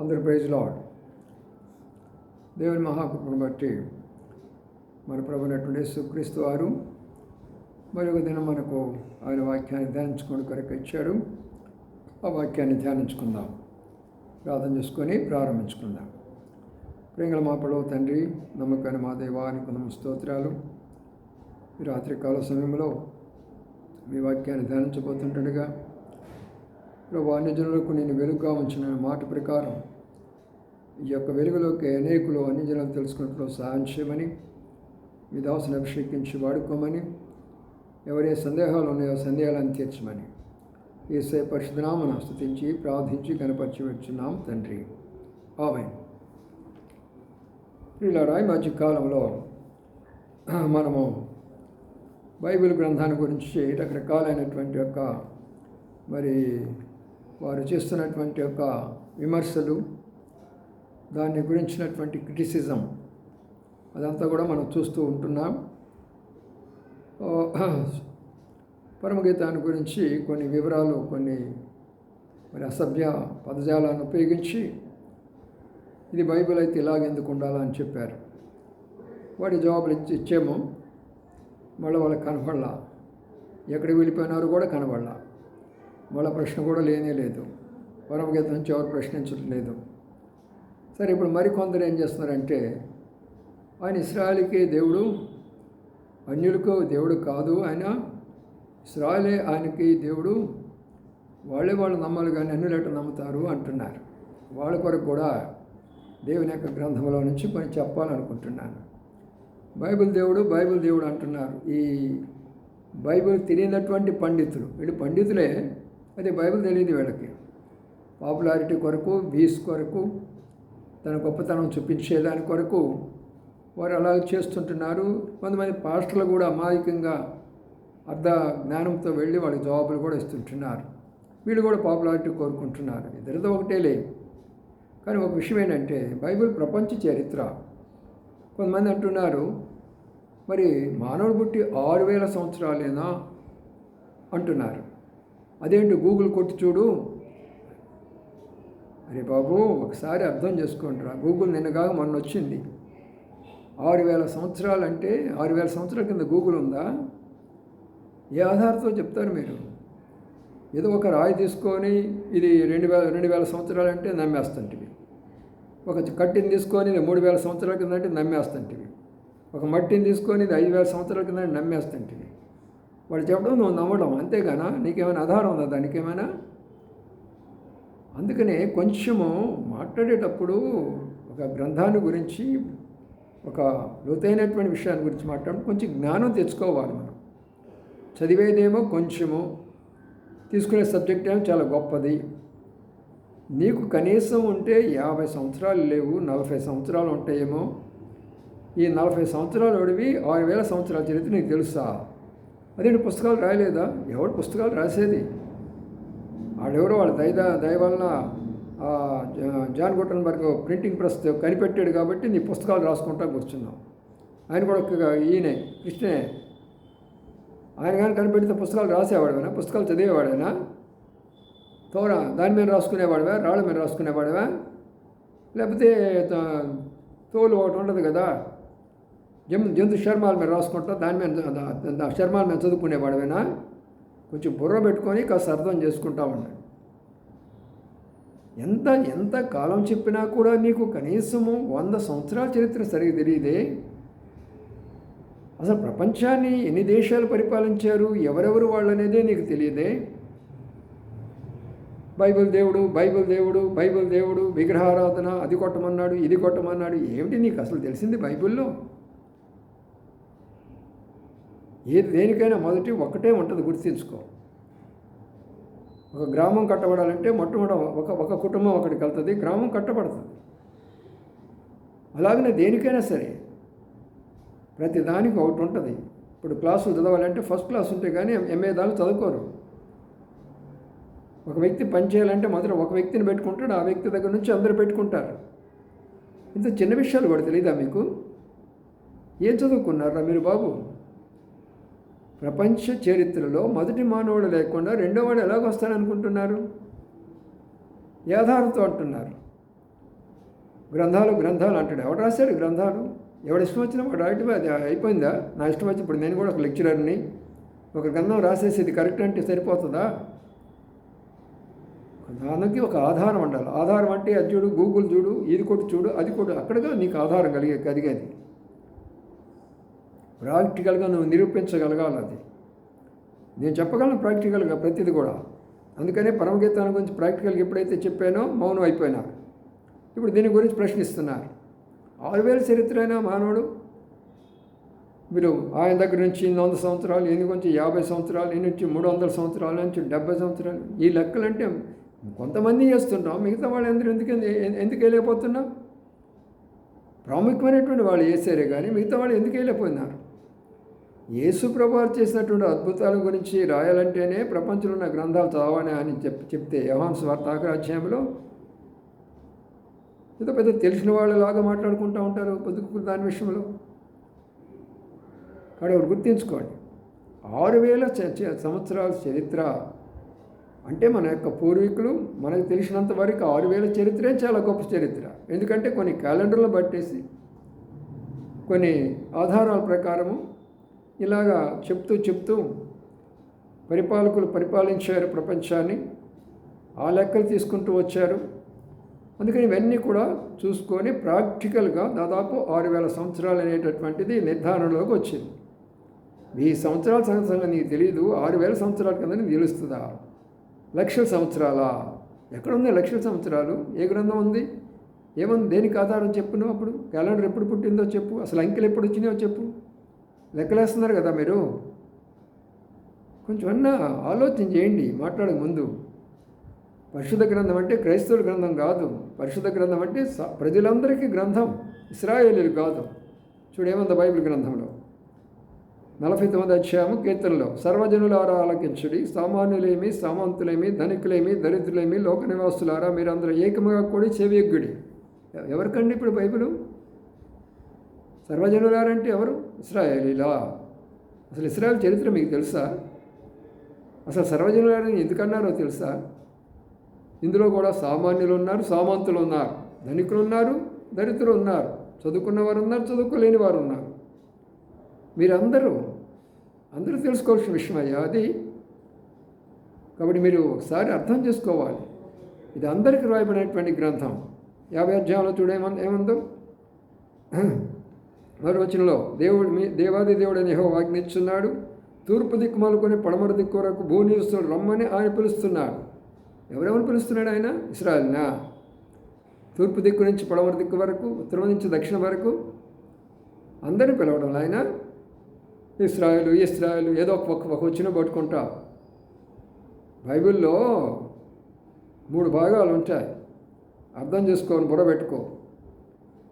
అందరు praise lord దేవుని మహాకృపను బట్టి మన ప్రభునటువంటి సుక్రీస్తు వారు మరి ఒక దినం మనకు ఆయన వాక్యాన్ని ధ్యానించుకొని కొరకు ఇచ్చాడు ఆ వాక్యాన్ని ధ్యానించుకుందాం. ప్రార్థన చేసుకొని ప్రారంభించుకుందాం. ప్రేంగళ మా పడవ తండ్రి నమ్మకాన్ని మా దేవానికి నమ్మ స్తోత్రాలు. రాత్రి రాత్రికాల సమయంలో మీ వాక్యాన్ని ధ్యానించబోతుంటుండగా ప్రభు అన్యజనులకు నేను వెలుగుగా ఉంచిన మాట ప్రకారం ఈ యొక్క వెలుగులోకి అనేకులు అన్ని జనాలు తెలుసుకున్నట్లు సహాయం చేయమని మీ దాసుని అభిషేకించి వాడుకోమని ఎవరే సందేహాలు ఉన్నాయో సందేహాలను తీర్చమని. ఏసే పరిశుధనామను స్థుతించి ప్రార్థించి కనపరిచి వచ్చున్నాం తండ్రి. ఆమె ఇలా ఈ మధ్య కాలంలో మనము బైబిల్ గ్రంథాన్ని గురించి రకరకాలైనటువంటి యొక్క మరి వారు చేస్తున్నటువంటి యొక్క విమర్శలు దాన్ని గురించినటువంటి క్రిటిసిజం అదంతా కూడా మనం చూస్తూ ఉంటున్నాం. పరమగీతాన్ని గురించి కొన్ని వివరాలు కొన్ని మరి అసభ్య పదజాలాన్ని ఉపయోగించి ఇది బైబిల్ అయితే ఇలాగెందుకు ఉండాలని చెప్పారు. వాటి జవాబులు ఇచ్చి ఇచ్చేమో మళ్ళీ వాళ్ళకి కనపడలా ఎక్కడికి వెళ్ళిపోయినారు కూడా కనబడలా. వాళ్ళ ప్రశ్న కూడా లేనే లేదు. పరమగీత నుంచి ఎవరు ప్రశ్నించడం లేదు. సరే ఇప్పుడు మరికొందరు ఏం చేస్తున్నారంటే ఆయన ఇస్రాయల్కి దేవుడు అన్యులకు దేవుడు కాదు ఆయన ఇస్రాయలే ఆయనకి దేవుడు వాళ్ళే వాళ్ళు నమ్మాలి కానీ అన్యులట నమ్ముతారు అంటున్నారు. వాళ్ళ కొరకు కూడా దేవుని యొక్క గ్రంథంలో నుంచి కొన్ని చెప్పాలనుకుంటున్నాను. బైబిల్ దేవుడు బైబిల్ దేవుడు అంటున్నారు. ఈ బైబిల్ తెలియనటువంటి పండితులు వీళ్ళు పండితులే అదే బైబిల్ తెలియదు వీళ్ళకి. పాపులారిటీ కొరకు వీస్ కొరకు తన గొప్పతనం చూపించేదాని కొరకు వారు అలా చేస్తుంటున్నారు. కొంతమంది పాస్టర్లు కూడా అమాయకంగా అర్ధ జ్ఞానంతో వెళ్ళి వాళ్ళకి జవాబులు కూడా ఇస్తుంటున్నారు. వీళ్ళు కూడా పాపులారిటీ కోరుకుంటున్నారు. ఇద్దరితో ఒకటే లే. కానీ ఒక విషయం ఏంటంటే బైబిల్ ప్రపంచ చరిత్ర. కొంతమంది అంటున్నారు మరి మానవుడు పుట్టి ఆరు వేల సంవత్సరాలేనా? అంటున్నారు. అదేంటి గూగుల్ కొట్టి చూడు. అరే బాబు ఒకసారి అర్థం చేసుకుంటారా గూగుల్ నిన్నగా మొన్న వచ్చింది. ఆరు వేల సంవత్సరాలు అంటే ఆరు వేల సంవత్సరాల కింద గూగుల్ ఉందా? ఏ ఆధారంతో చెప్తారు మీరు? ఏదో ఒక రాయి తీసుకొని ఇది రెండు వేల రెండు వేల సంవత్సరాలు అంటే నమ్మేస్తుంటివి. ఒక కట్టిని తీసుకొని ఇది మూడు వేల సంవత్సరాల కింద అంటే నమ్మేస్తుంటివి. ఒక మట్టిని తీసుకొని ఇది ఐదు వేల సంవత్సరాల కింద నమ్మేస్తుంటివి. వాడు చెప్పడం నువ్వు నమ్మడం అంతేగానా? నీకేమైనా ఆధారం ఉందా దానికి ఏమైనా అందుకనే కొంచెము మాట్లాడేటప్పుడు ఒక గ్రంథాన్ని గురించి ఒక లోతైనటువంటి విషయాన్ని గురించి మాట్లాడడం కొంచెం జ్ఞానం తెచ్చుకోవాలి మనం. చదివేదేమో కొంచెము తీసుకునే సబ్జెక్ట్ ఏమో చాలా గొప్పది. నీకు కనీసం ఉంటే యాభై సంవత్సరాలు లేవు నలభై సంవత్సరాలు ఉంటాయేమో. ఈ నలభై సంవత్సరాలు ఒడివి ఆరు వేల సంవత్సరాల చరిత్ర నీకు తెలుసా? అదేంటి పుస్తకాలు రాయలేదా? ఎవరు పుస్తకాలు రాసేది? వాళ్ళెవరో వాళ్ళ దయ దయ వలన జాన్ గుట్టన్బర్గ్ ప్రింటింగ్ ప్రెస్ కనిపెట్టాడు కాబట్టి నీ పుస్తకాలు రాసుకుంటా కూర్చున్నాం. ఆయన కూడా ఒక ఈయనే కృష్ణే ఆయన కానీ కనిపెడితే పుస్తకాలు రాసేవాడేనా పుస్తకాలు చదివేవాడేనా? తోర దాని మీద రాసుకునేవాడవా? రాళ్ళ మీద రాసుకునేవాడవా? లేకపోతే తోలు ఒకటి ఉండదు కదా? జం జంతు శర్మాల మీద రాసుకుంటా దాని మీద శర్మాల మీద చదువుకునేవాడమేనా? కొంచెం బుర్ర పెట్టుకొని కాస్త అర్థం చేసుకుంటా ఉన్నాడు. ఎంత ఎంత కాలం చెప్పినా కూడా నీకు కనీసము వంద సంవత్సరాల చరిత్ర సరిగ్గా తెలియదే? అసలు ప్రపంచాన్ని ఎన్ని దేశాలు పరిపాలించారు? ఎవరెవరు వాళ్ళు అనేదే నీకు తెలియదే? బైబిల్ దేవుడు బైబిల్ దేవుడు బైబిల్ దేవుడు విగ్రహారాధన అది కొట్టమన్నాడు ఇది కొట్టమన్నాడు ఏమిటి నీకు అసలు తెలిసింది బైబిల్లో? ఏది దేనికైనా మొదటి ఒకటే ఉంటుంది గుర్తించుకో. ఒక గ్రామం కట్టబడాలంటే మొట్టమొదటి ఒక ఒక కుటుంబం ఒకటికి వెళ్తుంది గ్రామం కట్టబడుతుంది. అలాగనే దేనికైనా సరే ప్రతి దానికి ఒకటి ఉంటుంది. ఇప్పుడు క్లాసులు చదవాలంటే ఫస్ట్ క్లాస్ ఉంటే కానీ ఎంఏ దాకా చదువుకోరు. ఒక వ్యక్తి పనిచేయాలంటే మొదట ఒక వ్యక్తిని పెట్టుకుంటాడు ఆ వ్యక్తి దగ్గర నుంచి అందరు పెట్టుకుంటారు. ఇంత చిన్న విషయాలు కూడా తెలియదా మీకు? ఏం చదువుకున్నారా మీరు బాబు? ప్రపంచ చరిత్రలో మొదటి మానవుడు లేకుండా రెండో వాడు ఎలాగొస్తాడనుకుంటున్నారు ఏ అంటున్నారు. గ్రంథాలు గ్రంథాలు అంటాడు. ఎవడు రాశాడు గ్రంథాలు? ఎవడు ఇష్టం వచ్చినా వాడు రాయటం అది అయిపోయిందా? నా ఇష్టం వచ్చి ఇప్పుడు నేను కూడా ఒక లెక్చరర్ని ఒక గ్రంథం రాసేసి ఇది కరెక్ట్ అంటే సరిపోతుందా? దానికి ఒక ఆధారం ఉండాలి. ఆధారం అంటే అది చూడు గూగుల్ చూడు ఇది కొట్టు చూడు అది కొట్టు. అక్కడగా నీకు ఆధారం కలిగే కలిగేది. ప్రాక్టికల్గా నువ్వు నిరూపించగలగాలి అది. నేను చెప్పగలను ప్రాక్టికల్గా ప్రతిది కూడా. అందుకనే పరమగీతాన్ని గురించి ప్రాక్టికల్గా ఎప్పుడైతే చెప్పానో మౌనం అయిపోయినా. ఇప్పుడు దీని గురించి ప్రశ్నిస్తున్నారు ఆరు వేల చరిత్ర అయినా మానవుడు? మీరు ఆయన దగ్గర నుంచి ఎనిమిది వందల సంవత్సరాలు ఎన్ని నుంచి యాభై సంవత్సరాలు ఎన్ని నుంచి మూడు వందల సంవత్సరాల నుంచి డెబ్బై సంవత్సరాలు ఈ లెక్కలంటే కొంతమంది చేస్తున్నాం మిగతా వాళ్ళు ఎందుకు ఎందుకు ఎందుకు వెళ్ళిపోతున్నాం? ప్రాముఖ్యమైనటువంటి వాళ్ళు చేశారే కానీ మిగతా వాళ్ళు ఎందుకు వెళ్ళిపోయినారు? యేసు ప్రభావం చేసినటువంటి అద్భుతాల గురించి రాయాలంటేనే ప్రపంచంలో ఉన్న గ్రంథాలు చదవని అని చెప్ చెప్తే యహాన్స్ వార్త అధ్యాయంలో ఏదో పెద్ద తెలిసిన వాళ్ళలాగా మాట్లాడుకుంటూ ఉంటారు పొద్దుకు దాని విషయంలో. కాడ ఒకటి గుర్తించుకోండి. ఆరు వేల సంవత్సరాల చరిత్ర అంటే మన యొక్క పూర్వీకులు మనకు తెలిసినంత వరకు ఆరు వేల చరిత్రే చాలా గొప్ప చరిత్ర. ఎందుకంటే కొన్ని క్యాలెండర్లు పట్టేసి కొన్ని ఆధారాల ప్రకారము ఇలాగా చెప్తూ చెప్తూ పరిపాలకులు పరిపాలించారు ప్రపంచాన్ని. ఆ లెక్కలు తీసుకుంటూ వచ్చారు. అందుకని ఇవన్నీ కూడా చూసుకొని ప్రాక్టికల్గా దాదాపు ఆరు వేల సంవత్సరాలు అనేటటువంటిది నిర్ధారణలోకి వచ్చింది. వెయ్యి సంవత్సరాల సంగతి నీకు తెలియదు ఆరు వేల సంవత్సరాల కింద నీకు తెలుస్తుందా? లక్షల సంవత్సరాలా? ఎక్కడుంది లక్షల సంవత్సరాలు? ఏ గ్రంథం ఉంది? ఏముంది? దేనికి ఆధారం చెప్పు అప్పుడు? క్యాలెండర్ ఎప్పుడు పుట్టిందో చెప్పు. అసలు అంకెలు ఎప్పుడు వచ్చినాయో చెప్పు. లెక్కలేస్తున్నారు కదా మీరు? కొంచెం అన్నా ఆలోచన చేయండి మాట్లాడే ముందు. పరిశుద్ధ గ్రంథం అంటే క్రైస్తవుల గ్రంథం కాదు. పరిశుద్ధ గ్రంథం అంటే ప్రజలందరికీ గ్రంథం. ఇస్రాయేలీలు కాదు. చూడేమంత బైబిల్ గ్రంథంలో? నలభై తొమ్మిది అధ్యాయము కీర్తనలో సర్వజనులారా ఆలకించుడి సామాన్యులేమి సామంతులేమి ధనికులేమి దరిద్రులేమి లోక నివాసులారా మీరందరూ ఏకముగా కూడి చెవియగ్గుడి. ఎవరికండి ఇప్పుడు బైబిలు? సర్వజనులారంటే ఎవరు? ఇస్రాయేలీలా? అసలు ఇస్రాయల్ చరిత్ర మీకు తెలుసా? అసలు సర్వజనులారని ఎందుకన్నారో తెలుసా? ఇందులో కూడా సామాన్యులు ఉన్నారు సామంతులు ఉన్నారు ధనికులు ఉన్నారు దరిద్రులు ఉన్నారు చదువుకున్న వారు ఉన్నారు చదువుకోలేని వారు ఉన్నారు మీరందరూ అందరూ తెలుసుకోవాల్సిన విషయం అయ్యా అది. కాబట్టి మీరు ఒకసారి అర్థం చేసుకోవాలి. ఇది అందరికీ రాయబడినటువంటి గ్రంథం. యాభై అధ్యాయంలో చూడేమన్ ఏముందో? మరో వచనంలో దేవుడు మీ దేవాది దేవుడు అని ఆజ్ఞిస్తున్నాడు తూర్పు దిక్కు మాలుకొని పడమర దిక్కు వరకు భూనిస్తుడు రమ్మని ఆయన పిలుస్తున్నాడు. ఎవరెవరు పిలుస్తున్నాడు ఆయన? ఇస్రాయల్నా? తూర్పు దిక్కు నుంచి పడమర దిక్కు వరకు ఉత్తరం నుంచి దక్షిణ వరకు అందరిని పిలవడం ఆయన? ఇస్రాయలు ఇస్రాయలు ఏదో ఒక ఒక వచ్చిన పట్టుకుంటా. బైబిల్లో మూడు భాగాలు ఉంటాయి. అర్థం చేసుకొని బుర్రబెట్టుకో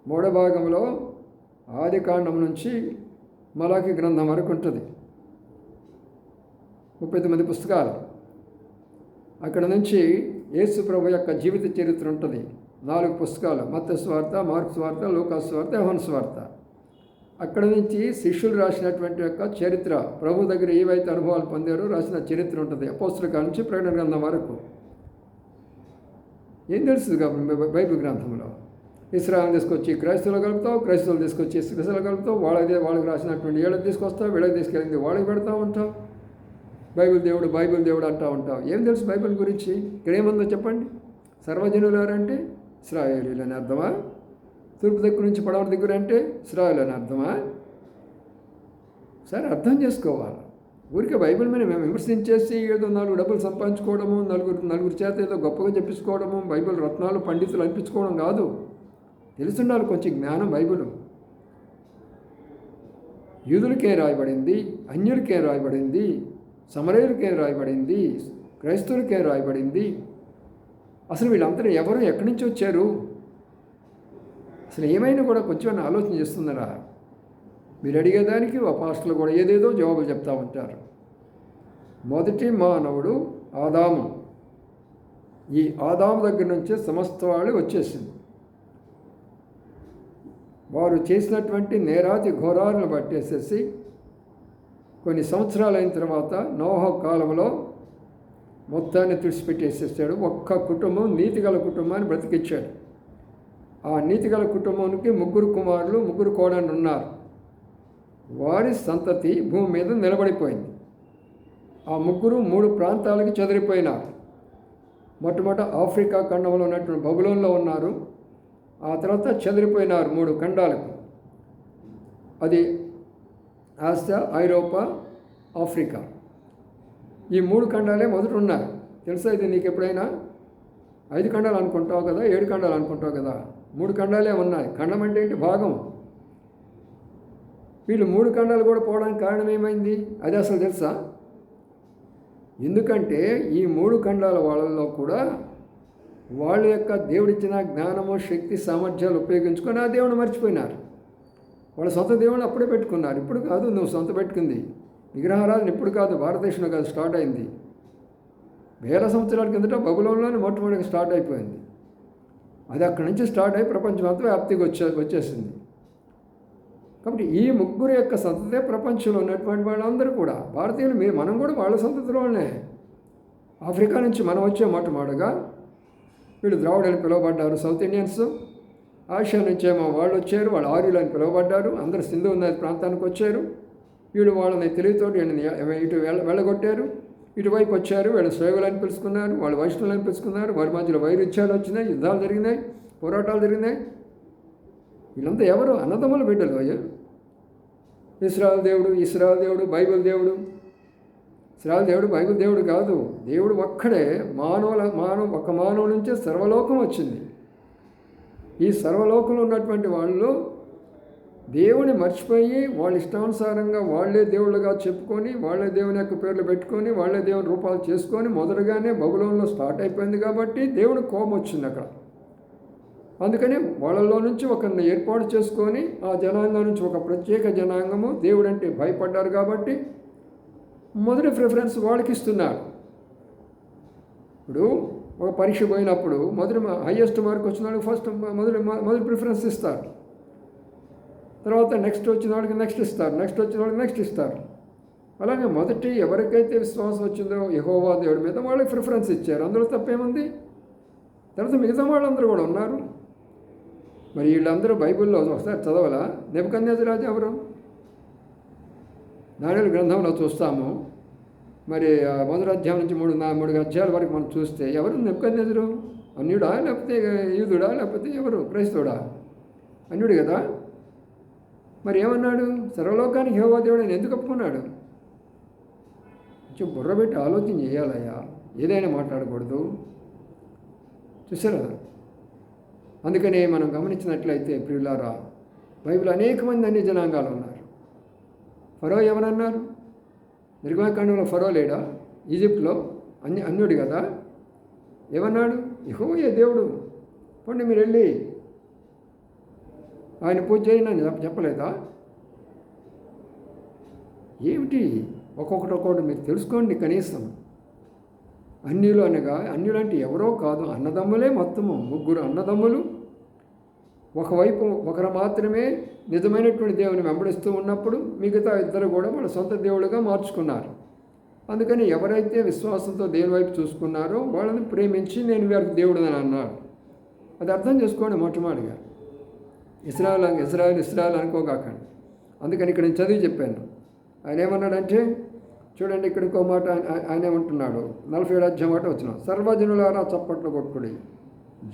మూడో భాగంలో ఆది కాండం నుంచి మలాకి గ్రంథం వరకు ఉంటుంది. ముప్పై తొమ్మిది పుస్తకాలు. అక్కడ నుంచి యేసు ప్రభు యొక్క జీవిత చరిత్ర ఉంటుంది. నాలుగు పుస్తకాలు. మత్త స్వార్త మార్క్ స్వార్త లోకా స్వార్త యవన్ స్వార్త అక్కడ నుంచి శిష్యులు రాసినటువంటి యొక్క చరిత్ర ప్రభు దగ్గర ఏవైతే అనుభవాలు పొందారో రాసిన చరిత్ర ఉంటుంది. అపోస్తుల నుంచి ప్రకటన గ్రంథం వరకు. ఏం తెలుస్తుంది కాబట్టి బైబిల్ గ్రంథంలో? ఇస్రాయల్ని తీసుకొచ్చి క్రైస్తవులు కలుపుతావు క్రైస్తవులు తీసుకొచ్చి ఇస్రాయలు కలుపుతావు వాళ్ళకి వాళ్ళకి రాసినటువంటి ఏళ్ళకి తీసుకొస్తావు వీళ్ళకి తీసుకెళ్ళింది వాళ్ళకి పెడతా ఉంటావు. బైబిల్ దేవుడు బైబిల్ దేవుడు అంటూ ఉంటావు. ఏం తెలుసు బైబిల్ గురించి? ఇక్కడేముందో చెప్పండి. సర్వజనులు ఎవరంటే? ఇస్రాయేలీలు అని అర్థమా? తూర్పు దగ్గర నుంచి పడవల దగ్గర అంటే ఇస్రాయల్ అని అర్థమా? సరే అర్థం చేసుకోవాలి. ఊరికే బైబిల్ మీద మేము విమర్శించేసి ఏదో నాలుగు డబ్బులు సంపాదించుకోవడము నలుగురు నలుగురు చేత ఏదో గొప్పగా చెప్పించుకోవడము బైబిల్ రత్నాలు పండితులు అనిపించుకోవడం కాదు. తెలుసుండాలి కొంచెం జ్ఞానం బైబిల్. యూదులకే రాయబడింది అన్యులకే రాయబడింది సమరయులకే రాయబడింది క్రైస్తవులకే రాయబడింది. అసలు వీళ్ళందరూ ఎవరు ఎక్కడి నుంచి వచ్చారు? అసలు ఏమైనా కూడా కొంచెం ఆలోచన చేస్తున్నారా? మీరు అడిగేదానికి అపాస్టులు కూడా ఏదేదో జవాబులు చెప్తా ఉంటారు. మొదటి మానవుడు ఆదాము. ఈ ఆదాము దగ్గర నుంచే సమస్త వాళ్ళు వచ్చేసింది. వారు చేసినటువంటి నేరాతి ఘోరాలను పట్టేసేసి కొన్ని సంవత్సరాలు అయిన తర్వాత నోహ కాలంలో మొత్తాన్ని తుడిచిపెట్టేసేసాడు. ఒక్క కుటుంబం నీతిగల కుటుంబాన్ని బ్రతికిచ్చాడు. ఆ నీతిగల కుటుంబానికి ముగ్గురు కుమారులు ముగ్గురు కోడళ్ళు ఉన్నారు. వారి సంతతి భూమి మీద నిలబడిపోయింది. ఆ ముగ్గురు మూడు ప్రాంతాలకి చెదిరిపోయినారు. మొట్టమొదట ఆఫ్రికా ఖండంలో ఉన్నటువంటి బబులోన్లో ఉన్నారు. ఆ తర్వాత చెదిరిపోయినారు మూడు ఖండాలకు. అది ఆసియా ఐరోపా ఆఫ్రికా. ఈ మూడు ఖండాలే మొదట ఉన్నాయి తెలుసా ఇది నీకు ఎప్పుడైనా ఐదు ఖండాలు అనుకుంటావు కదా ఏడు ఖండాలు అనుకుంటావు కదా మూడు ఖండాలే ఉన్నాయి. ఖండం అంటే ఏంటి? భాగం. వీళ్ళు మూడు ఖండాలు కూడా పోవడానికి కారణం ఏమైంది? అది అసలు తెలుసా? ఎందుకంటే ఈ మూడు ఖండాల వాళ్ళల్లో కూడా వాళ్ళ యొక్క దేవుడిచ్చిన జ్ఞానము శక్తి సామర్థ్యాలు ఉపయోగించుకొని ఆ దేవుని మర్చిపోయినారు. వాళ్ళ సొంత దేవుని అప్పుడే పెట్టుకున్నారు. ఇప్పుడు కాదు నువ్వు సొంత పెట్టుకుంది. విగ్రహారాధన ఇప్పుడు కాదు భారతదేశంలో కాదు స్టార్ట్ అయింది. వేల సంవత్సరాల కిందట బబులంలోనే మొట్టమొదటిగా స్టార్ట్ అయిపోయింది. అది అక్కడి నుంచి స్టార్ట్ అయి ప్రపంచం అంతా వ్యాప్తికి వచ్చే వచ్చేసింది. కాబట్టి ఈ ముగ్గురు యొక్క సంతతే ప్రపంచంలో ఉన్నటువంటి వాళ్ళందరూ కూడా భారతీయులు మీ మనం కూడా వాళ్ళ సంతతిలోనే. ఆఫ్రికా నుంచి మనం వచ్చే మొట్టమొదటిగా వీళ్ళు ద్రావిడని పిలువబడ్డారు. సౌత్ ఇండియన్స్ ఆసియా నుంచేమో వాళ్ళు వచ్చారు. వాళ్ళు ఆర్యులు అని పిలువబడ్డారు. అందరు సింధు నది ప్రాంతానికి వచ్చారు. వీళ్ళు వాళ్ళని తెలివితో ఇటు వెళ్ళ వెళ్ళగొట్టారు. ఇటువైపు వచ్చారు. వీళ్ళు శైవులని పిలుచుకున్నారు. వాళ్ళు వైష్ణవులని పిలుచుకున్నారు. వారి మధ్యలో వైరుధ్యాలు వచ్చినాయి. యుద్ధాలు జరిగినాయి. పోరాటాలు జరిగినాయి. వీళ్ళంతా ఎవరు? అన్నదమ్ముల బిడ్డలు అయ్యా. ఇస్రాయల్ దేవుడు ఇస్రాయల్ దేవుడు బైబిల్ దేవుడు. ఇస్రాయల్ దేవుడు బైబిల్ దేవుడు కాదు. దేవుడు ఒక్కడే మానవుల మానవ ఒక మానవు నుంచే సర్వలోకం వచ్చింది. ఈ సర్వలోకంలో ఉన్నటువంటి వాళ్ళు దేవుని మర్చిపోయి వాళ్ళ ఇష్టానుసారంగా వాళ్ళే దేవుళ్ళుగా చెప్పుకొని వాళ్ళే దేవుని యొక్క పేర్లు పెట్టుకొని వాళ్ళే దేవుని రూపాలు చేసుకొని మొదటగానే బబులోన్లో స్టార్ట్ అయిపోయింది కాబట్టి దేవుని కోపం వచ్చింది అక్కడ. అందుకని వాళ్ళలో నుంచి ఒకరిని ఏర్పాటు చేసుకొని ఆ జనాంగం నుంచి ఒక ప్రత్యేక జనాంగము దేవుడంటే భయపడ్డారు కాబట్టి మొదటి ప్రిఫరెన్స్ వాళ్ళకి ఇస్తున్నారు ఇప్పుడు ఒక పరీక్ష పోయినప్పుడు మొదటి హయ్యెస్ట్ మార్క్ వచ్చిన వాళ్ళకి ఫస్ట్ మొదటి మొదటి ప్రిఫరెన్స్ ఇస్తారు. తర్వాత నెక్స్ట్ వచ్చిన వాళ్ళకి నెక్స్ట్ ఇస్తారు నెక్స్ట్ వచ్చిన వాళ్ళకి నెక్స్ట్ ఇస్తారు. అలాగే మొదటి ఎవరికైతే విశ్వాసం వచ్చిందో యహోవా దేవుడి మీద వాళ్ళకి ప్రిఫరెన్స్ ఇచ్చారు. అందులో తప్పేముంది? తర్వాత మిగతా వాళ్ళందరూ కూడా ఉన్నారు. మరి వీళ్ళందరూ బైబిల్లో ఒకసారి చదవాలా? నెబకన్యాజరాజు ఎవరు? నాణ్యుల గ్రంథంలో చూస్తాము. మరి ఆ మొదటి అధ్యాయం నుంచి మూడు నా మూడు అధ్యాయాల వరకు మనం చూస్తే ఎవరు నెప్పుకన్యదురు అన్యుడా లేకపోతే యూదుడా లేకపోతే ఎవరు? క్రైస్తవుడా? అన్యుడు కదా? మరి ఏమన్నాడు? సర్వలోకానికి హేవా దేవుడు ఆయన ఎందుకు ఒప్పుకున్నాడు? కొంచెం బుర్ర పెట్టి ఆలోచన చేయాలయ్యా. ఏదైనా మాట్లాడకూడదు. చూసారా అందుకనే మనం గమనించినట్లయితే ప్రియులారా బైబిల్ అనేక మంది అన్ని జనాంగాలు ఉన్నారు. ఫరో ఎవరన్నారు నిర్గమకాండంలో ఫరో లేడా? ఈజిప్ట్లో అన్ని అన్యుడు కదా? ఏమన్నాడు? ఇహోయే దేవుడు. పండి మీరు వెళ్ళి ఆయన పూజ చేయనని చెప్పలేదా? ఏమిటి? ఒక్కొక్కటి ఒక్కొక్కటి మీరు తెలుసుకోండి కనీసం. అన్యులు అనగా అన్యులు అంటే ఎవరో కాదు అన్నదమ్ములే మొత్తము ముగ్గురు అన్నదమ్ములు. ఒకవైపు ఒకరు మాత్రమే నిజమైనటువంటి దేవుని వెంబడిస్తూ ఉన్నప్పుడు మిగతా ఇద్దరు కూడా వాళ్ళ సొంత దేవుడుగా మార్చుకున్నారు. అందుకని ఎవరైతే విశ్వాసంతో దేవుని వైపు చూసుకున్నారో వాళ్ళని ప్రేమించి నేను వీరికి దేవుడు అని అన్నాడు. అది అర్థం చేసుకోండి మొట్టమొదటిగా. ఇస్రాయల్ ఇస్రాయల్ ఇస్రాయల్ అనుకోగాకండి. అందుకని ఇక్కడ నేను చదివి చెప్పాను. ఆయన ఏమన్నాడంటే చూడండి ఇక్కడ ఇంకో మాట ఆయన ఏమంటున్నాడు. నలభై ఏడు అధ్యాయం మాట వచ్చిన సర్వజనులారా చప్పట్లు కొట్టుడి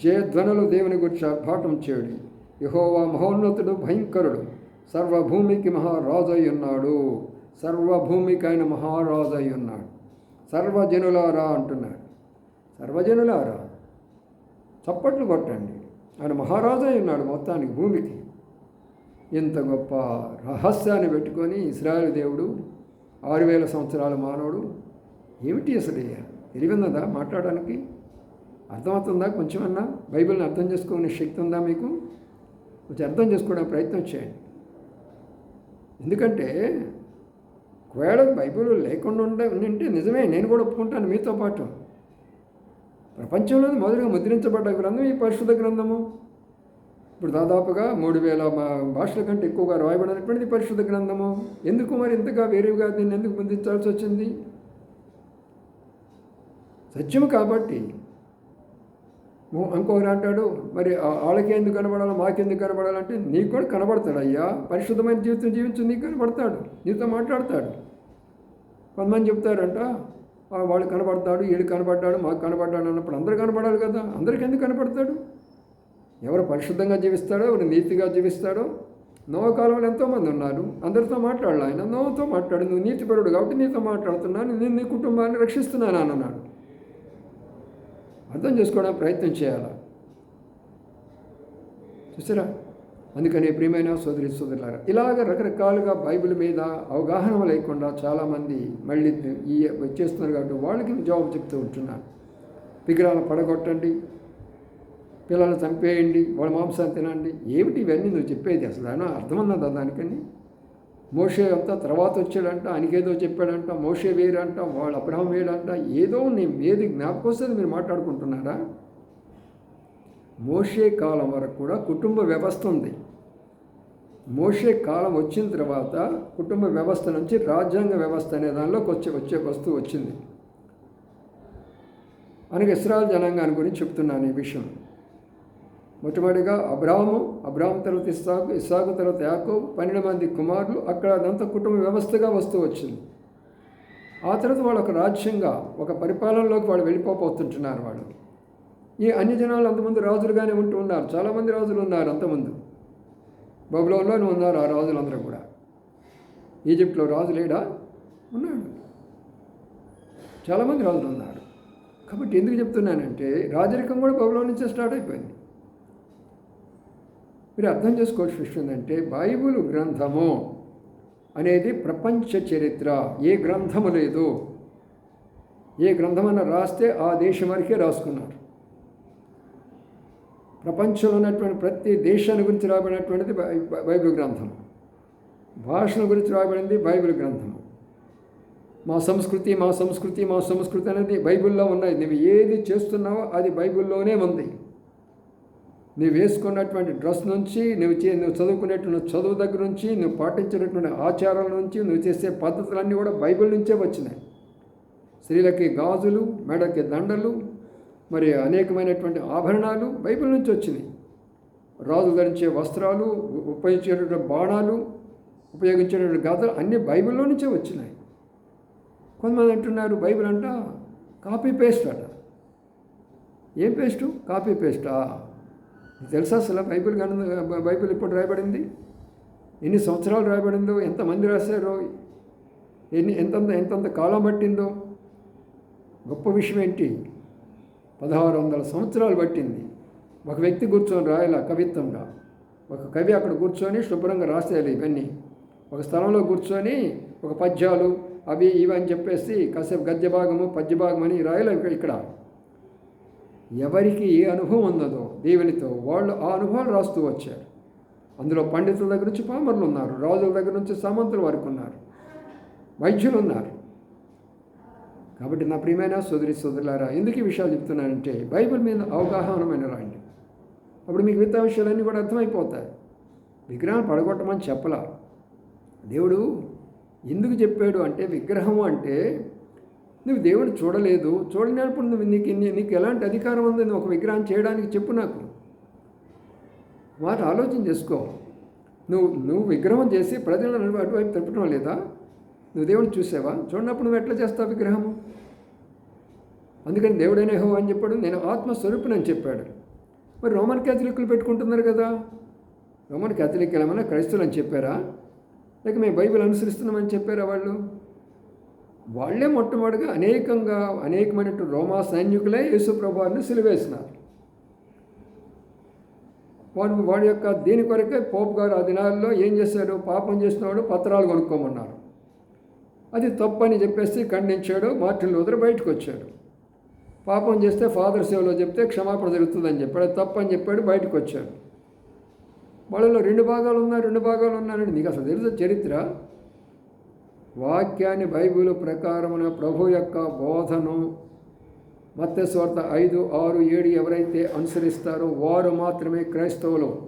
జయధ్వనులు దేవుని గురించి పాఠం చేయడి యహోవా మహోన్నతుడు భయంకరుడు సర్వభూమికి మహారాజు అయి ఉన్నాడు. సర్వభూమికి ఆయన మహారాజు అయి ఉన్నాడు. సర్వజనులారా అంటున్నాడు. సర్వజనులారా? చప్పట్లు కొట్టండి. ఆయన మహారాజు అయి ఉన్నాడు మొత్తానికి భూమికి. ఇంత గొప్ప రహస్యాన్ని పెట్టుకొని ఇస్రాయల్ దేవుడు ఆరు వేల సంవత్సరాల మానవుడు ఏమిటి అసలు తెలివిందా మాట్లాడడానికి? అర్థమవుతుందా కొంచెం అన్నా బైబిల్ని అర్థం చేసుకునే శక్తి ఉందా మీకు? కొంచెం అర్థం చేసుకోవడానికి ప్రయత్నం చేయండి. ఎందుకంటే ఒకవేళ బైబిల్ లేకుండా ఉండే ఉండింటే నిజమే నేను కూడా ఒప్పుకుంటాను మీతో పాటు. ప్రపంచంలోని మొదటిగా ముద్రించబడ్డ గ్రంథం ఈ పరిశుద్ధ గ్రంథము. ఇప్పుడు దాదాపుగా మూడు వేల భాషల కంటే ఎక్కువగా రాయబడినటువంటిది పరిశుద్ధ గ్రంథము. ఎందుకు మరి ఇంతగా వేరేగా దీన్ని ఎందుకు ముద్రించాల్సి వచ్చింది? సత్యము కాబట్టి ఇంకొకరు అంటాడు మరి వాళ్ళకి ఎందుకు కనబడాలి మాకెందుకు కనబడాలంటే నీకు కూడా కనబడతాడు అయ్యా. పరిశుద్ధమైన జీవితం జీవించు నీకు కనబడతాడు. నీతో మాట్లాడతాడు. కొంతమంది చెప్తారంట వాళ్ళు కనబడతాడు వీడు కనబడ్డాడు మాకు కనబడ్డాడు అన్నప్పుడు అందరు కనబడాలి కదా. అందరికి ఎందుకు కనబడతాడు? ఎవరు పరిశుద్ధంగా జీవిస్తాడో ఎవరు నీతిగా జీవిస్తాడో? నోవ కాలంలో ఎంతోమంది ఉన్నారు. అందరితో మాట్లాడాలి ఆయన. నోవతో మాట్లాడు నువ్వు నీతిపరుడు కాబట్టి నీతో మాట్లాడుతున్నాను. నేను నీ కుటుంబాన్ని రక్షిస్తున్నాను అన్నాడు. అర్థం చేసుకోవడానికి ప్రయత్నం చేయాలి? చూసారా? అందుకని ప్రియమైన సోదరి సోదరులారా ఇలాగ రకరకాలుగా బైబిల్ మీద అవగాహన లేకుండా చాలామంది మళ్ళీ ఈ చేస్తున్నారు కాబట్టి వాళ్ళకి జవాబు చెప్తూ ఉంటున్నారు విగ్రహాలను పడగొట్టండి పిల్లల్ని చంపేయండి వాళ్ళ మాంసాన్ని తినండి. ఏమిటి ఇవన్నీ? నువ్వు చెప్పేది అసలు అయినా అర్థమన్నదా దానికని? మోషే అంతా తర్వాత వచ్చాడంట ఆయనకేదో చెప్పాడంట మోషే వేరంట వాళ్ళ అబ్రహం వేడంట ఏదో నేను ఏది జ్ఞాపకం వస్తుంది మీరు మాట్లాడుకుంటున్నారా? మోషే కాలం వరకు కూడా కుటుంబ వ్యవస్థ ఉంది. మోషే కాలం వచ్చిన తర్వాత కుటుంబ వ్యవస్థ నుంచి రాజ్యాంగ వ్యవస్థ అనే దానిలోకి వచ్చే వచ్చే వస్తువు వచ్చింది. అనగా ఇస్రాయల్ జనాంగాన్ని గురించి చెప్తున్నాను ఈ విషయం. మొట్టమొదటిగా అబ్రాహము అబ్రాహం తర్వాత ఇస్సాకు ఇస్సాకు తర్వాత యాకో పన్నెండు మంది కుమారులు అక్కడ అదంతా కుటుంబ వ్యవస్థగా వస్తూ వచ్చింది. ఆ తర్వాత వాళ్ళు ఒక రాజ్యంగా ఒక పరిపాలనలోకి వాళ్ళు వెళ్ళిపోతుంటున్నారు వాళ్ళు. ఈ అన్ని జనాలు అంతమంది రాజులుగానే ఉంటూ ఉన్నారు. చాలామంది రాజులు ఉన్నారు అంతమంది బబులోనే ఉన్నారు ఆ రాజులందరూ కూడా. ఈజిప్ట్లో రాజు లేడా? ఉన్నాడు. చాలామంది రాజులు ఉన్నారు. కాబట్టి ఎందుకు చెప్తున్నానంటే రాజరికం కూడా బబులో నుంచే స్టార్ట్ అయిపోయింది. మీరు అర్థం చేసుకోవాల్సి వస్తుందంటే ఏంటంటే బైబిల్ గ్రంథము అనేది ప్రపంచ చరిత్ర. ఏ గ్రంథము లేదు ఏ గ్రంథమన్నా రాస్తే ఆ దేశం వరకే రాసుకున్నారు. ప్రపంచంలో ఉన్నటువంటి ప్రతి దేశాన్ని గురించి రాబడినటువంటిది బై- బైబిల్ గ్రంథం. భాషల గురించి రాబడింది బైబిల్ గ్రంథం మా సంస్కృతి మా సంస్కృతి మా సంస్కృతి అనేది బైబిల్లో ఉన్నాయి. నువ్వు ఏది చేస్తున్నావో అది బైబిల్లోనే ఉంది. నువ్వు వేసుకున్నటువంటి డ్రెస్ నుంచి నువ్వు చే నువ్వు చదువుకునేటువంటి చదువు దగ్గర నుంచి నువ్వు పాటించినటువంటి ఆచారాల నుంచి నువ్వు చేసే పద్ధతులన్నీ కూడా బైబిల్ నుంచే వచ్చినాయి. స్త్రీలకి గాజులు మెడకి దండలు మరి అనేకమైనటువంటి ఆభరణాలు బైబిల్ నుంచి వచ్చినాయి. రాజు ధరించే వస్త్రాలు ఉపయోగించేటువంటి బాణాలు ఉపయోగించేటువంటి గాథలు అన్నీ బైబిల్లో నుంచే వచ్చినాయి. కొంతమంది అంటున్నారు బైబిల్ అంట కాపీ పేస్ట్ అట. ఏం పేస్టు కాపీ పేస్టా తెలుసా అసలు బైబిల్ కానీ బైబిల్ ఇప్పుడు రాయబడింది? ఎన్ని సంవత్సరాలు రాయబడిందో ఎంతమంది రాశారో ఎన్ని ఎంతంత ఎంతంత కాలం పట్టిందో గొప్ప విషయం ఏంటి? పదహారు వందల సంవత్సరాలు పట్టింది. ఒక వ్యక్తి కూర్చొని రాయాల కవిత్వంగా? ఒక కవి అక్కడ కూర్చొని శుభ్రంగా రాసేయాలి ఇవన్నీ. ఒక స్థలంలో కూర్చొని ఒక పద్యాలు అవి ఇవి అని చెప్పేసి కాసేపు గద్య భాగము పద్య భాగం అని రాయాలి ఇక్కడ. ఎవరికి ఏ అనుభవం ఉన్నదో దేవునితో వాళ్ళు ఆ అనుభవాలు రాస్తూ వచ్చారు. అందులో పండితుల దగ్గర నుంచి పామరులు ఉన్నారు రాజుల దగ్గర నుంచి సామంతుల వరకు ఉన్నారు వైద్యులు ఉన్నారు. కాబట్టి నా ప్రియమైన సోదరి సోదరులారా ఎందుకు ఈ విషయాలు చెప్తున్నానంటే బైబిల్ మీద అవగాహనమైన రాండి. అప్పుడు మీకు మిగతా విషయాలన్నీ కూడా అర్థమైపోతాయి. విగ్రహాలు పడగొట్టమని చెప్పలా. దేవుడు ఎందుకు చెప్పాడు అంటే విగ్రహం అంటే నువ్వు దేవుడు చూడలేదు. చూడలేనప్పుడు నువ్వు నీకు నీ- నీకు ఎలాంటి అధికారం ఉంది నువ్వు ఒక విగ్రహం చేయడానికి చెప్పు నాకు. వాటి ఆలోచన చేసుకో. నువ్వు నువ్వు విగ్రహం చేసి ప్రజలను అటువైపు తిప్పడం లేదా? నువ్వు దేవుడిని చూసావా? చూడనప్పుడు నువ్వు ఎట్లా చేస్తావు విగ్రహము? అందుకని దేవుడైన హో అని చెప్పాడు నేను ఆత్మస్వరూపుని అని చెప్పాడు. మరి రోమన్ క్యాథలిక్లు పెట్టుకుంటున్నారు కదా? రోమన్ క్యాథలిక్ ఏమైనా క్రైస్తవులు అని చెప్పారా? లేక మేము బైబిల్ అనుసరిస్తున్నామని చెప్పారా వాళ్ళు? వాళ్ళే మొట్టమొదటిగా అనేకంగా అనేకమైనటువంటి రోమా సైనికులే యేసుప్రభాన్ని సిలివేసినారు. వాడు వాడి యొక్క దీని కొరకే పోప్ గారు ఆ దినాల్లో ఏం చేశాడు? పాపం చేసినవాడు పత్రాలు కొనుక్కోమన్నారు. అది తప్పని చెప్పేసి ఖండించాడు మార్టిన్ లూథర్ బయటకు వచ్చాడు పాపం చేస్తే ఫాదర్ సేవలో చెప్తే క్షమాపణ జరుగుతుందని చెప్పాడు తప్పని చెప్పాడు బయటకు వచ్చాడు వాళ్ళలో రెండు భాగాలు ఉన్నాయి రెండు భాగాలు ఉన్నారండి. నీకు అసలు తెలుసు చరిత్ర? వాక్యాన్ని బైబిల్ ప్రకారమున ప్రభు యొక్క బోధను మత్స్వార్త ఐదు ఆరు ఏడు ఎవరైతే అనుసరిస్తారో వారు మాత్రమే క్రైస్తవులు.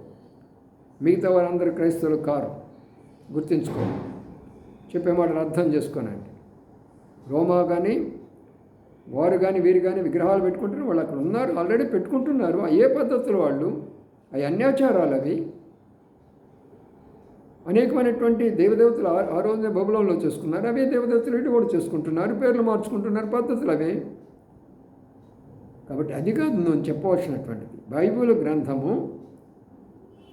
మిగతా వారందరూ క్రైస్తవులు కారు. గుర్తుంచుకోండి చెప్పే మాటను అర్థం చేసుకోనండి. రోమా కానీ వారు కానీ వీరు కానీ విగ్రహాలు పెట్టుకుంటున్నారు. వాళ్ళు అక్కడ ఉన్నారు. ఆల్రెడీ పెట్టుకుంటున్నారు. ఏ పద్ధతులు వాళ్ళు? అవి అన్యాచారాలు అవి. అనేకమైనటువంటి దేవదేవతలు ఆ- ఆ రోజునే బబులంలో చేసుకున్నారు. అవే దేవదేవతలు ఇటు కూడా చేసుకుంటున్నారు. పేర్లు మార్చుకుంటున్నారు. పద్ధతులు అవే. కాబట్టి అది కాదు నేను చెప్పవలసినటువంటిది. బైబిల్ గ్రంథము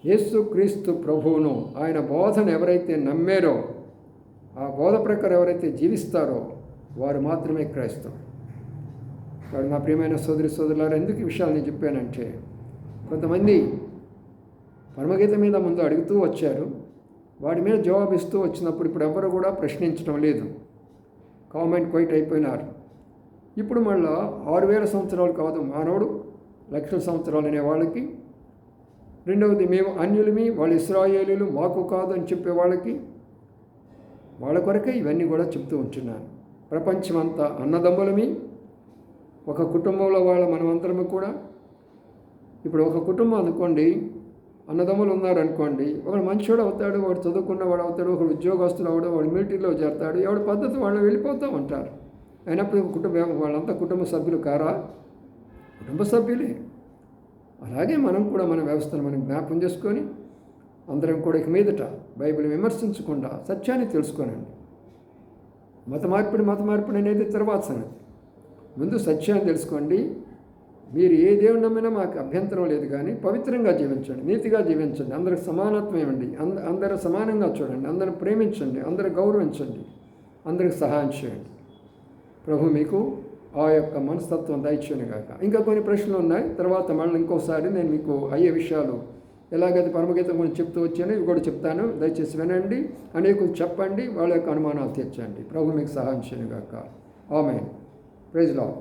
యేసు క్రీస్తు ప్రభువును ఆయన బోధన ఎవరైతే నమ్మారో ఆ బోధ ప్రకారం ఎవరైతే జీవిస్తారో వారు మాత్రమే క్రైస్తవం వాడు నా ప్రియమైన సోదరి సోదరులారు ఎందుకు ఈ విషయాలు నేను చెప్పానంటే కొంతమంది పరమగీత మీద ముందు అడుగుతూ వచ్చారు. వాడి మీద జవాబిస్తూ వచ్చినప్పుడు ఇప్పుడు ఎవరు కూడా ప్రశ్నించడం లేదు. కామెంట్ క్వైట్ అయిపోయినారు. ఇప్పుడు మళ్ళా ఆరు వేల సంవత్సరాలు కాదు మానవుడు లక్షల సంవత్సరాలు అనే వాళ్ళకి. రెండవది మేము అన్యులమి వాళ్ళు ఇస్రాయేలీలు మాకు కాదు అని చెప్పే వాళ్ళకి. వాళ్ళ కొరకే ఇవన్నీ కూడా చెప్తూ ఉంటున్నాను ప్రపంచమంతా అన్నదమ్ములమి. ఒక కుటుంబంలో వాళ్ళ మనమందరము కూడా. ఇప్పుడు ఒక కుటుంబం అనుకోండి అన్నదమ్ములు ఉన్నారు అనుకోండి ఒకడు మంచోడు అవుతాడు వాడు చదువుకున్నవాడు అవుతాడు ఒకడు ఉద్యోగస్తులు అవడం వాడు మిలిటరీలో చేరతాడు ఎవడి పద్ధతి వాళ్ళు వెళ్ళిపోతూ ఉంటారు. అయినప్పుడు కుటుంబం వాళ్ళంతా కుటుంబ సభ్యులు కారా? కుటుంబ సభ్యులే. అలాగే మనం కూడా మన వ్యవస్థను మనం జ్ఞాపం చేసుకొని అందరం కూడా ఇక మీదట బైబిల్ విమర్శించకుండా సత్యాన్ని తెలుసుకోనండి. మత మార్పిడి మత మార్పిడి అనేది తర్వాత సంగతి. ముందు సత్యాన్ని తెలుసుకోండి. మీరు ఏ దేవుని నమ్మినా మాకు అభ్యంతరం లేదు కానీ పవిత్రంగా జీవించండి నీతిగా జీవించండి అందరికి సమానత్వం ఇవ్వండి అంద అందరూ సమానంగా చూడండి అందరిని ప్రేమించండి అందరూ గౌరవించండి అందరికి సహాయం చేయండి. ప్రభు మీకు ఆ యొక్క మనస్తత్వం దయచేయను కాక ఇంకా కొన్ని ప్రశ్నలు ఉన్నాయి తర్వాత మళ్ళీ ఇంకోసారి నేను మీకు అయ్యే విషయాలు ఎలాగైతే పరమగీతం గురించి చెప్తూ వచ్చానో ఇవి కూడా చెప్తాను. దయచేసి వినండి అనేకులు చెప్పండి వాళ్ళ యొక్క అనుమానాలు తీర్చండి. ప్రభు మీకు సహాయం చేయను కాక ఆమె ప్రైజ్ లాడ్